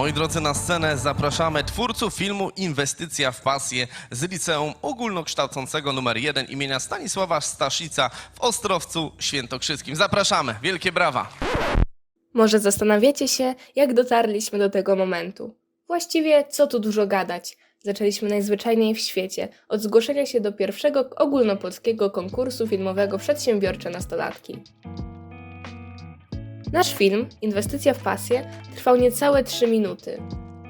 Moi drodzy, na scenę zapraszamy twórców filmu Inwestycja w pasję z Liceum Ogólnokształcącego nr 1 imienia Stanisława Staszica w Ostrowcu Świętokrzyskim. Zapraszamy, wielkie brawa! Może zastanawiacie się, jak dotarliśmy do tego momentu. Właściwie, co tu dużo gadać. Zaczęliśmy najzwyczajniej w świecie, od zgłoszenia się do pierwszego ogólnopolskiego konkursu filmowego Przedsiębiorcze Nastolatki. Nasz film, Inwestycja w pasję, trwał niecałe 3 minuty.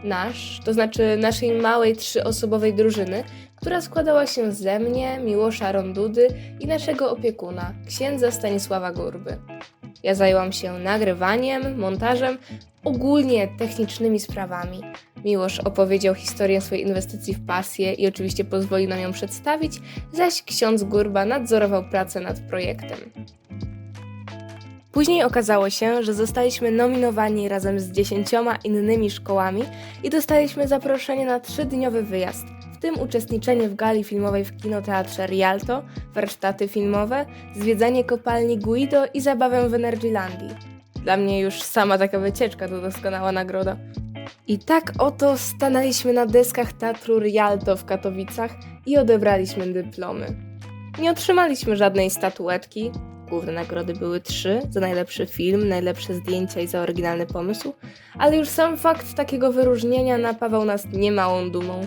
Nasz, to znaczy naszej małej trzyosobowej drużyny, która składała się ze mnie, Miłosza Rondudy i naszego opiekuna, księdza Stanisława Gurby. Ja zajęłam się nagrywaniem, montażem, ogólnie technicznymi sprawami. Miłosz opowiedział historię swojej inwestycji w pasję i oczywiście pozwolił nam ją przedstawić, zaś ksiądz Gurba nadzorował pracę nad projektem. Później okazało się, że zostaliśmy nominowani razem z dziesięcioma innymi szkołami i dostaliśmy zaproszenie na trzydniowy wyjazd, w tym uczestniczenie w gali filmowej w kinoteatrze Rialto, warsztaty filmowe, zwiedzanie kopalni Guido i zabawę w Energylandii. Dla mnie już sama taka wycieczka to doskonała nagroda. I tak oto stanęliśmy na deskach Teatru Rialto w Katowicach i odebraliśmy dyplomy. Nie otrzymaliśmy żadnej statuetki. Główne nagrody były trzy: za najlepszy film, najlepsze zdjęcia i za oryginalny pomysł, ale już sam fakt takiego wyróżnienia napawał nas niemałą dumą.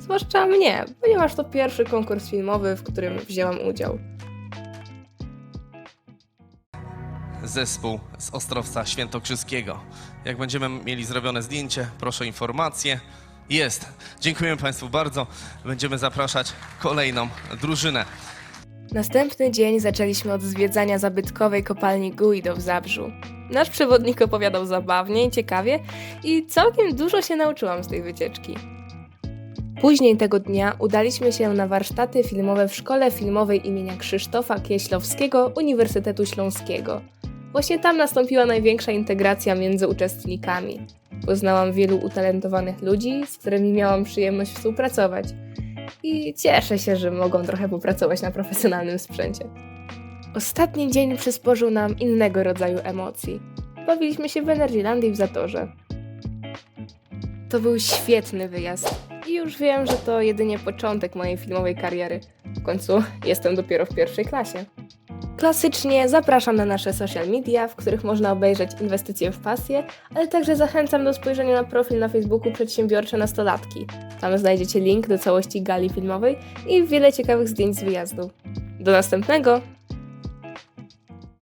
Zwłaszcza mnie, ponieważ to pierwszy konkurs filmowy, w którym wzięłam udział. Zespół z Ostrowca Świętokrzyskiego. Jak będziemy mieli zrobione zdjęcie, proszę o informację. Jest. Dziękujemy Państwu bardzo. Będziemy zapraszać kolejną drużynę. Następny dzień zaczęliśmy od zwiedzania zabytkowej kopalni Guido w Zabrzu. Nasz przewodnik opowiadał zabawnie i ciekawie i całkiem dużo się nauczyłam z tej wycieczki. Później tego dnia udaliśmy się na warsztaty filmowe w Szkole Filmowej imienia Krzysztofa Kieślowskiego Uniwersytetu Śląskiego. Właśnie tam nastąpiła największa integracja między uczestnikami. Poznałam wielu utalentowanych ludzi, z którymi miałam przyjemność współpracować i cieszę się, że mogą trochę popracować na profesjonalnym sprzęcie. Ostatni dzień przysporzył nam innego rodzaju emocji. Bawiliśmy się w Energylandii w Zatorze. To był świetny wyjazd i już wiem, że to jedynie początek mojej filmowej kariery. W końcu jestem dopiero w pierwszej klasie. Klasycznie zapraszam na nasze social media, w których można obejrzeć inwestycje w pasję, ale także zachęcam do spojrzenia na profil na Facebooku Przedsiębiorcze Nastolatki. Tam znajdziecie link do całości gali filmowej i wiele ciekawych zdjęć z wyjazdu. Do następnego!